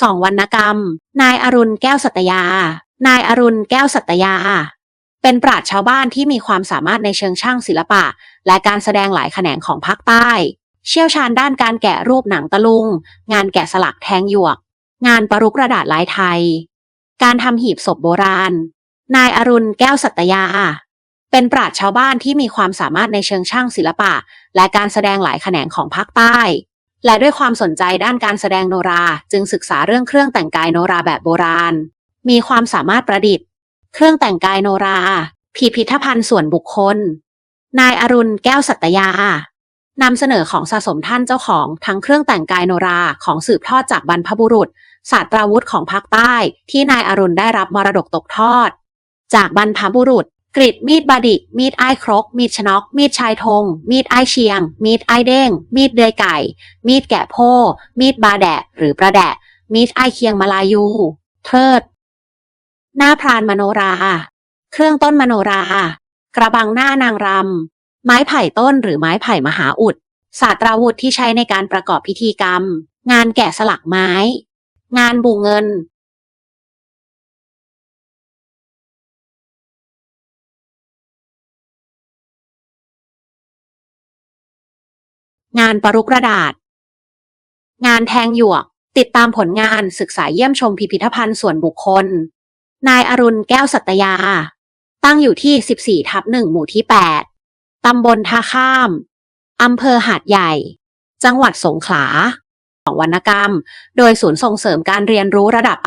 สองวรรณกรรม นายอรุณแก้วสัตยา นายอรุณแก้วสัตยา เป็นปราชญ์ชาวบ้านที่มีความสามารถในเชิงช่างศิลปะ และการแสดงหลายแขนงของภาคใต้ เชี่ยวชาญด้านการแกะรูปหนังตะลุง งานแกะสลักแทงหยวก งานประรุกกระดาษลายไทย การทำหีบศพโบราณ นายอรุณแก้วสัตยา เป็นปราชญ์ชาวบ้านที่มีความสามารถในเชิงช่างศิลปะ และการแสดงหลายแขนงของภาคใต้ และด้วยความสนใจด้านการแสดงโนรา จึงศึกษาเรื่องเครื่องแต่งกายโนราแบบโบราณ มีความสามารถประดิษฐ์ เครื่องแต่งกายโนรา พิพิธภัณฑ์ส่วนบุคคล นายอรุณแก้วสัตยานำเสนอของสะสมท่านเจ้าของทั้งเครื่องแต่งกายโนราของสืบทอดจากบรรพบุรุษศาสตราวุธของภาคใต้ที่นายอรุณได้รับมรดกตกทอด จากบรรพบุรุษ กริดมีดบาดิ มีดไอ้ครก มีดชนก มีดชายธง มีดไอ้เชียง มีดไอ้เด้ง มีดเดือยไก่ มีดแกะโพมีดบาแดะหรือประแดะ มีดไอ้เคียงมาลายู เทิด หน้าพรานมโนรา เครื่องต้นมโนรา กระบังหน้านางรำ ไม้ไผ่ต้นหรือไม้ไผ่มหาอุด ศาสตราวุธที่ใช้ในการประกอบพิธีกรรม งานแกะสลักไม้ งานบูเงิน งานประรุกกระดาษ งานแทงหยวก ติดตามผลงานศึกษาเยี่ยมชมพิพิธภัณฑ์ส่วนบุคคล นายอรุณแก้วสัตยา ตั้งอยู่ที่ 14 ทับ 1 หมู่ที่ 8 ตำบลท่าข้าม อำเภอหาดใหญ่ จังหวัดสงขลา ของวรรณกรรม โดยศูนย์ส่งเสริมการเรียนรู้ระดับ